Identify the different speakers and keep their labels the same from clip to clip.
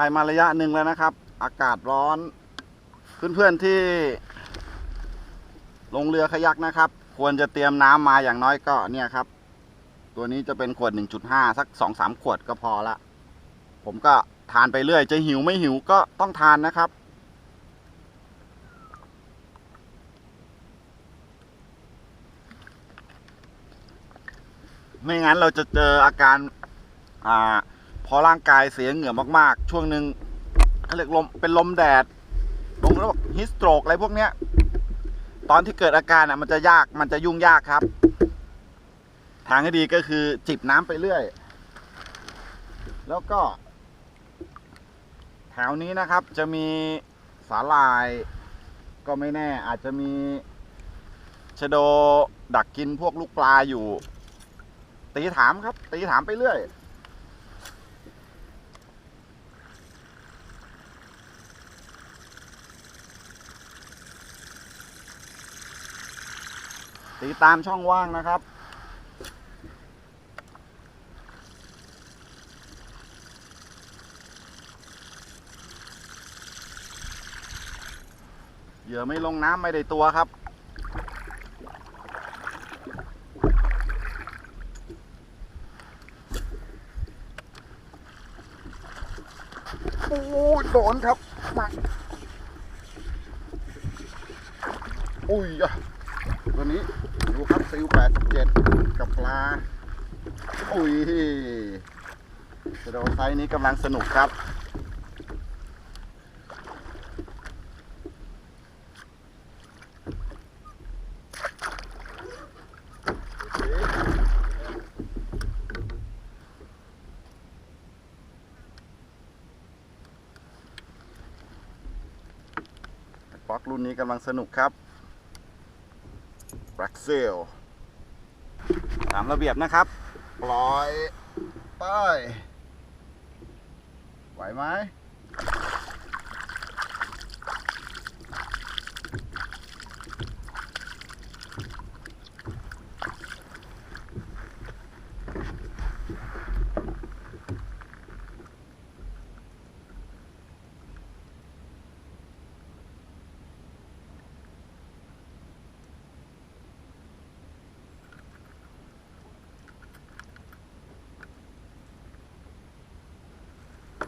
Speaker 1: ายมาระยะหนึ่งแล้วนะครับ อากาศร้อน เพื่อนๆที่ลงเรือขยักนะครับ ควรจะเตรียมน้ำมาอย่างน้อยก็เนี่ยครับ ตัวนี้จะเป็นขวด 1.5 สัก 2-3 ขวดก็พอละ ผมก็ทานไปเรื่อย จะหิวไม่หิวก็ต้องทานนะครับ ไม่งั้นเราจะเจออาการอ่า พอร่างกายเสียเหงื่อมากๆ ช่วงหนึ่งเขาเรียกลมเป็นลมแดดลงแล้วฮิสโตรกอะไรพวกเนี้ย ตอนที่เกิดอาการอะมันจะยากมันจะยุ่งยากครับ ทางที่ดีก็คือจิบน้ำไปเรื่อย แล้วก็ แถวนี้นะครับจะมีสาลายก็ไม่แน่อาจจะมีชะโดดักกินพวกลูกปลาอยู่ ตีถามครับ ตีถามไปเรื่อย ตีตามช่องว่างนะครับ เหยื่อไม่ลงน้ำไม่ได้ตัวครับโอ้ยโดนครับมาอุ้ยอะ ตัวนี้ ดูครับซิลแปดเจ็ดกับปลา อุ้ยโดไซส์นี้กำลังสนุกครับป๊อกรุ่นนี้กำลังสนุกครับ บรักเซลตามระเบียบนะครับปล่อย ไป ไหวไหม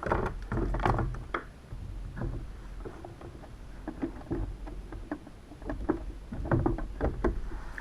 Speaker 1: Thank you.